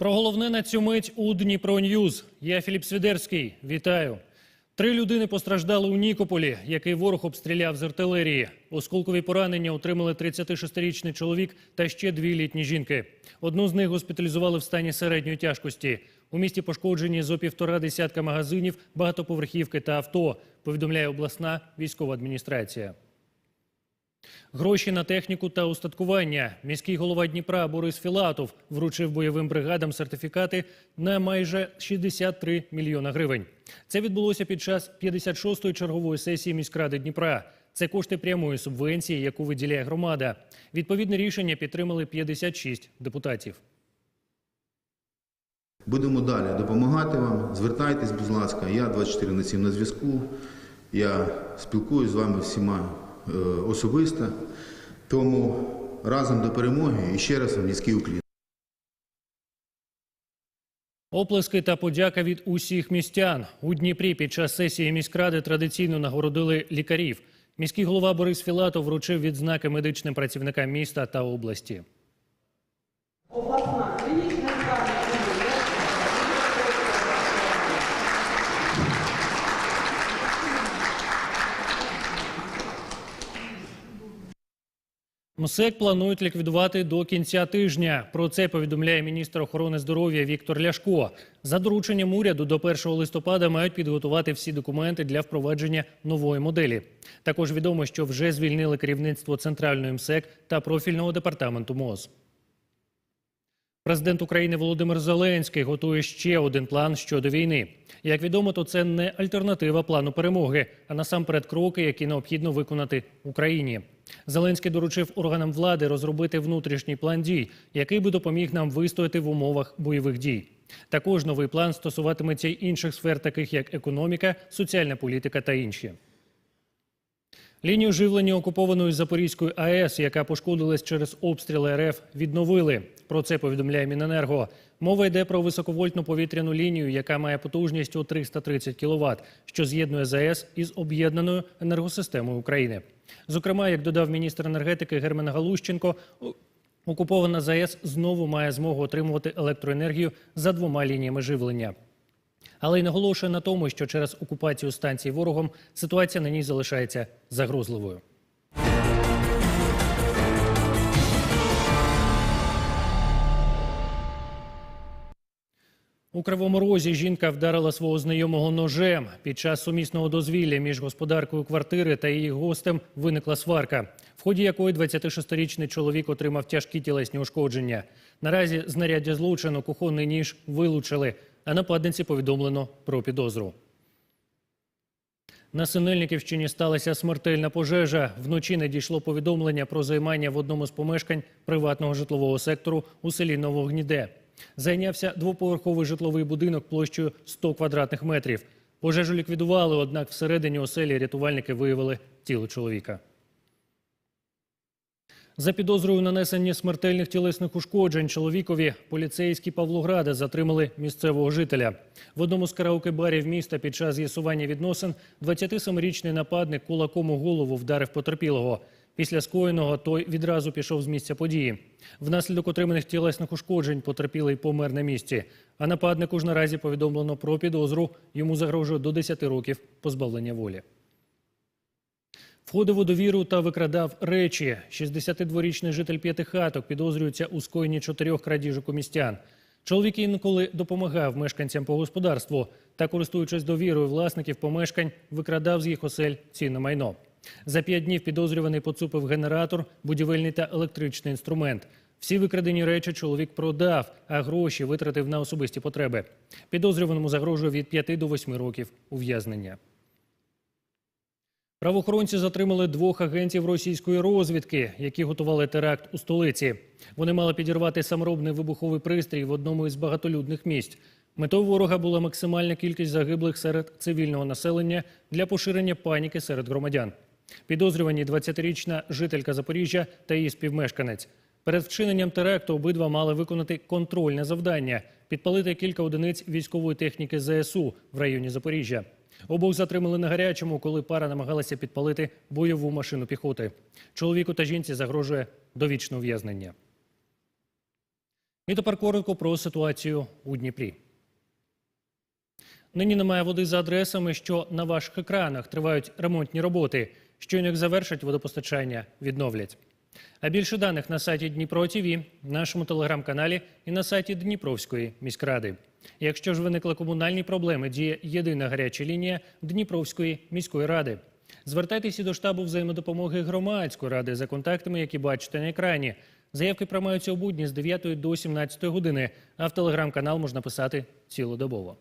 Про головне на цю мить у Дніпро Ньюз. Я Філіп Свідерський. Вітаю. Три людини постраждали у Нікополі, який ворог обстріляв з артилерії. Осколкові поранення отримали 36-річний чоловік та ще дві літні жінки. Одну з них госпіталізували в стані середньої тяжкості. У місті пошкоджені зо півтора десятка магазинів, багатоповерхівки та авто. Повідомляє обласна військова адміністрація. Гроші на техніку та устаткування. Міський голова Дніпра Борис Філатов вручив бойовим бригадам сертифікати на майже 63 мільйона гривень. Це відбулося під час 56-ї чергової сесії міськради Дніпра. Це кошти прямої субвенції, яку виділяє громада. Відповідне рішення підтримали 56 депутатів. Будемо далі допомагати вам. Звертайтесь, будь ласка. Я 24 на 7 на зв'язку. Я спілкуюсь з вами всіма особисто. Тому разом до перемоги і ще раз вам низький уклін. Оплески та подяка від усіх містян. У Дніпрі під час сесії міськради традиційно нагородили лікарів. Міський голова Борис Філатов вручив відзнаки медичним працівникам міста та області. МСЕК планують ліквідувати до кінця тижня. Про це повідомляє міністр охорони здоров'я Віктор Ляшко. За дорученням уряду до 1 листопада мають підготувати всі документи для впровадження нової моделі. Також відомо, що вже звільнили керівництво центральної МСЕК та профільного департаменту МОЗ. Президент України Володимир Зеленський готує ще один план щодо війни. Як відомо, то це не альтернатива плану перемоги, а насамперед кроки, які необхідно виконати Україні. Зеленський доручив органам влади розробити внутрішній план дій, який би допоміг нам вистояти в умовах бойових дій. Також новий план стосуватиметься й інших сфер, таких як економіка, соціальна політика та інші. Лінію живлення окупованої Запорізької АЕС, яка пошкодилась через обстріли РФ, відновили. Про це повідомляє Міненерго. Мова йде про високовольтну повітряну лінію, яка має потужність у 330 кВт, що з'єднує ЗАЕС із об'єднаною енергосистемою України. Зокрема, як додав міністр енергетики Герман Галущенко, окупована ЗАЕС знову має змогу отримувати електроенергію за двома лініями живлення. Але й наголошує на тому, що через окупацію станції ворогом ситуація на ній залишається загрозливою. У Кривому Розі жінка вдарила свого знайомого ножем. Під час сумісного дозвілля між господаркою квартири та її гостем виникла сварка, в ході якої 26-річний чоловік отримав тяжкі тілесні ушкодження. Наразі знаряддя злочину кухонний ніж вилучили, а нападниці повідомлено про підозру. На Синельниківщині сталася смертельна пожежа. Вночі надійшло повідомлення про займання в одному з помешкань приватного житлового сектору у селі Новогніде. Зайнявся двоповерховий житловий будинок площею 100 квадратних метрів. Пожежу ліквідували, однак всередині оселі рятувальники виявили тіло чоловіка. За підозрою нанесення смертельних тілесних ушкоджень чоловікові поліцейські Павлограда затримали місцевого жителя. В одному з караоке-барів міста під час з'ясування відносин 27-річний нападник кулаком у голову вдарив потерпілого. Після скоєного той відразу пішов з місця події. Внаслідок отриманих тілесних ушкоджень потерпілий помер на місці. А нападнику ж наразі повідомлено про підозру. Йому загрожує до 10 років позбавлення волі. Входив у довіру та викрадав речі. 62-річний житель п'ятихаток підозрюється у скоєнні чотирьох крадіжок у містян. Чоловік інколи допомагав мешканцям по господарству та, користуючись довірою власників помешкань, викрадав з їх осель цінне майно. За п'ять днів підозрюваний поцупив генератор, будівельний та електричний інструмент. Всі викрадені речі чоловік продав, а гроші витратив на особисті потреби. Підозрюваному загрожує від 5 до 8 років ув'язнення. Правоохоронці затримали двох агентів російської розвідки, які готували теракт у столиці. Вони мали підірвати саморобний вибуховий пристрій в одному із багатолюдних місць. Метою ворога була максимальна кількість загиблих серед цивільного населення для поширення паніки серед громадян. Підозрювані 20-річна жителька Запоріжжя та її співмешканець. Перед вчиненням теракту обидва мали виконати контрольне завдання підпалити кілька одиниць військової техніки ЗСУ в районі Запоріжжя. Обох затримали на гарячому, коли пара намагалася підпалити бойову машину піхоти. Чоловіку та жінці загрожує довічне ув'язнення. І тепер коротко про ситуацію у Дніпрі. Нині немає води за адресами, що на ваших екранах тривають ремонтні роботи. Щойно їх завершать водопостачання, відновлять. А більше даних на сайті Дніпро ТВ, нашому телеграм-каналі і на сайті Дніпровської міськради. Якщо ж виникли комунальні проблеми, діє єдина гаряча лінія Дніпровської міської ради. Звертайтеся до штабу взаємодопомоги громадської ради за контактами, які бачите на екрані. Заявки приймаються у будні з 9 до 17 години, а в телеграм-канал можна писати цілодобово.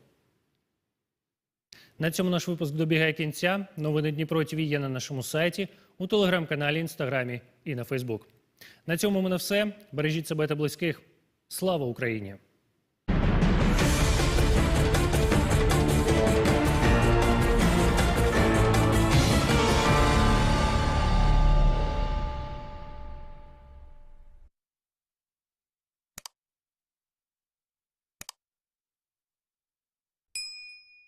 На цьому наш випуск добігає кінця. Новини Дніпро ТВ є на нашому сайті, у телеграм-каналі, інстаграмі і на Фейсбук. На цьому мене все. Бережіть себе та близьких. Слава Україні!